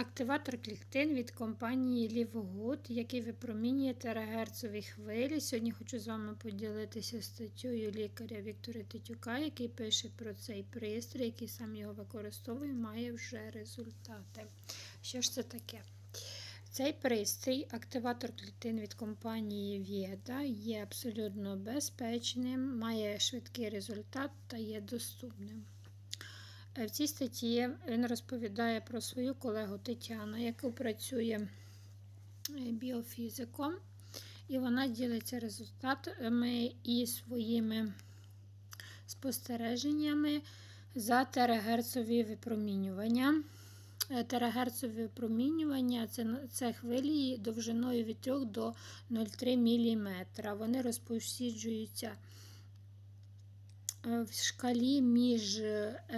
Активатор клітин від компанії Лівгуд, який випромінює терагерцові хвилі. Сьогодні хочу з вами поділитися статтєю лікаря Віктора Тетюка, який пише про цей пристрій, який сам його використовує, має вже результати. Що ж це таке? Цей пристрій, активатор клітин від компанії Veda, є абсолютно безпечним, має швидкий результат та є доступним. Е, В цій статті він розповідає про свою колегу Тетяну, яка працює е, біофізиком, і вона ділиться результатами і своїми спостереженнями за терагерцові випромінювання. Е, Терагерцові випромінювання це, це хвилі довжиною від 3 до 0,3 мм. Вони розповсюджуються в шкалі між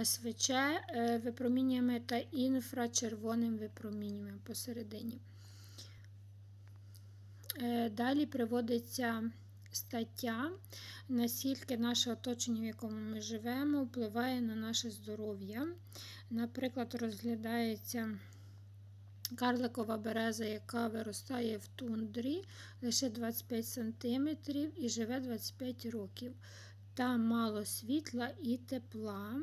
СВЧ е, випромінюваннями та інфрачервоним випромінюванням посередині. Е, Далі приводиться стаття, наскільки наше оточення, в якому ми живемо, впливає на наше здоров'я. Наприклад, розглядається карликова береза, яка виростає в тундрі лише 25 см і живе 25 років. Там мало світла і тепла.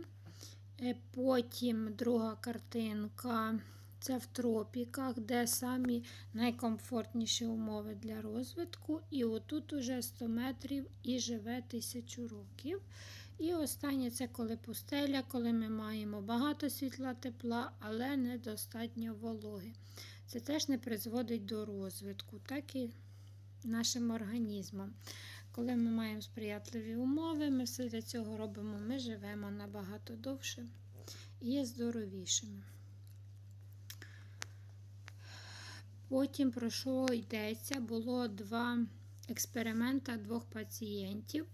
Е, Потім друга картинка це в тропіках, де самі найкомфортніші умови для розвитку. І отут уже 100 метрів і живе 1000 років. І останнє це коли пустеля, коли ми маємо багато світла, тепла, але недостатньо вологи. Це теж не призводить до розвитку, так і нашим організмом. Коли ми маємо сприятливі умови, ми все для цього робимо, ми живемо набагато довше і є здоровішими. Потім, про що йдеться, було два експеримента двох пацієнтів,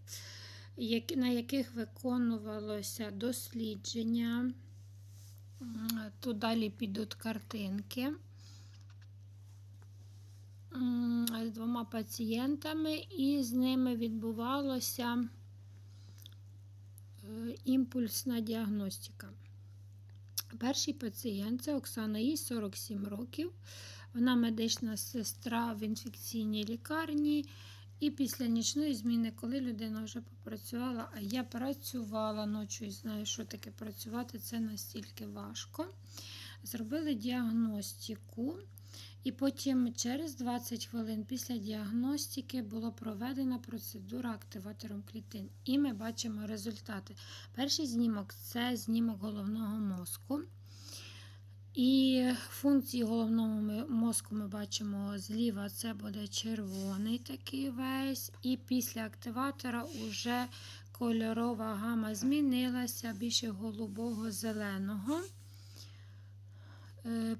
на яких виконувалося дослідження. Тут далі підуть картинки з двома пацієнтами, і з ними відбувалася е, імпульсна діагностика. Перший пацієнт це Оксана, їй 47 років. Вона медична сестра в інфекційній лікарні. І після нічної зміни, коли людина вже попрацювала, а я працювала ночі і знаю, що таке працювати, це настільки важко. Зробили діагностику. І потім через 20 хвилин після діагностики була проведена процедура активатором клітин. І ми бачимо результати. Перший знімок це знімок головного мозку. І функції головного мозку ми бачимо зліва, це буде червоний такий весь. І після активатора вже кольорова гама змінилася більше голубого зеленого.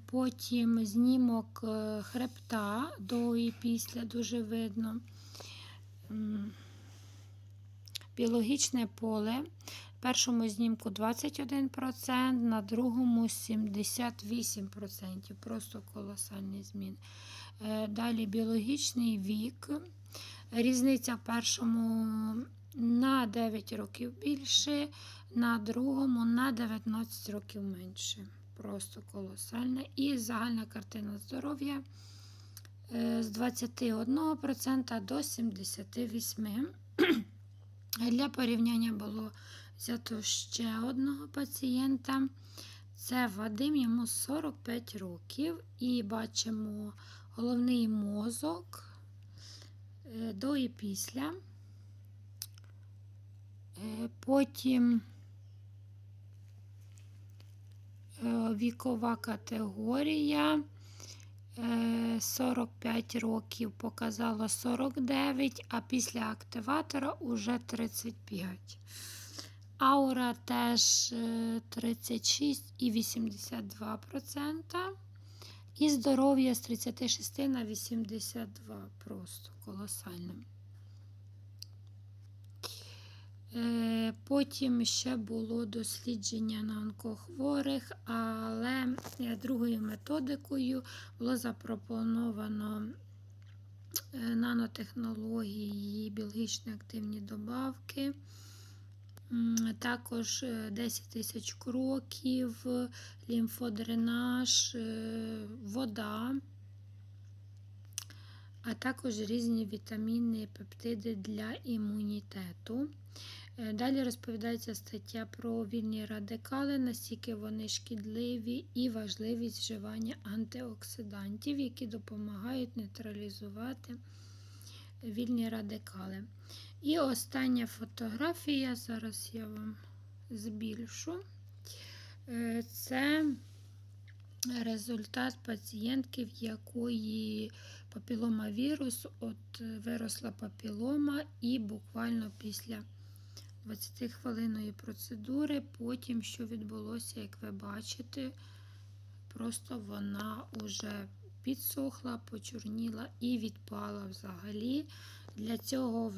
Потім знімок е, хребта до і після дуже видно. Біологічне поле. В першому знімку 21%, на другому 78%. Просто колосальний змін. Е, далі біологічний вік. Різниця в першому на 9 років більше, на другому на 19 років менше просто колосальна. І загальна картина здоров'я е, з 21% до 78%. Для порівняння було взято ще одного пацієнта. Це Вадим, йому 45 років, і бачимо головний мозок е, до і після. Е, потім вікова категорія 45 е, років показало 49, а після активатора уже 35. Аура теж 36 і 82%. І здоров'я з 36 на 82 просто колосальне. Е, потім ще було дослідження на онкохворих, але е, другою методикою було запропоновано е, нанотехнології, біологічно активні добавки. Також е, 10 тисяч кроків, лімфодренаж, е, вода, а також різні вітаміни пептиди для імунітету. Е, Далі розповідається стаття про вільні радикали, наскільки вони шкідливі і важливість вживання антиоксидантів, які допомагають нейтралізувати вільні радикали. І остання фотографія, зараз я вам збільшу. Е, Це результат пацієнтки, в якої папіломавірус, от е, виросла папілома, і буквально після 20 хвилинної процедури, потім, що відбулося, як ви бачите, просто вона вже підсохла, почорніла і відпала взагалі. Для цього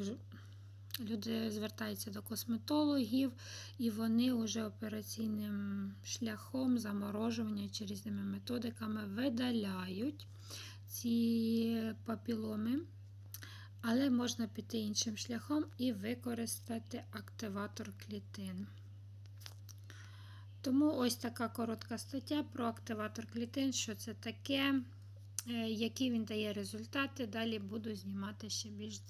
люди звертаються до косметологів, і вони вже операційним шляхом заморожування чи різними методиками видаляють ці папіломи. Але можна піти іншим шляхом і використати активатор клітин. Тому ось така коротка стаття про активатор клітин, що це таке, е, які він дає результати. Далі буду знімати ще більш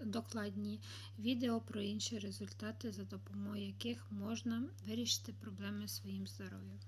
докладні відео про інші результати, за допомогою яких можна вирішити проблеми своїм здоров'ям.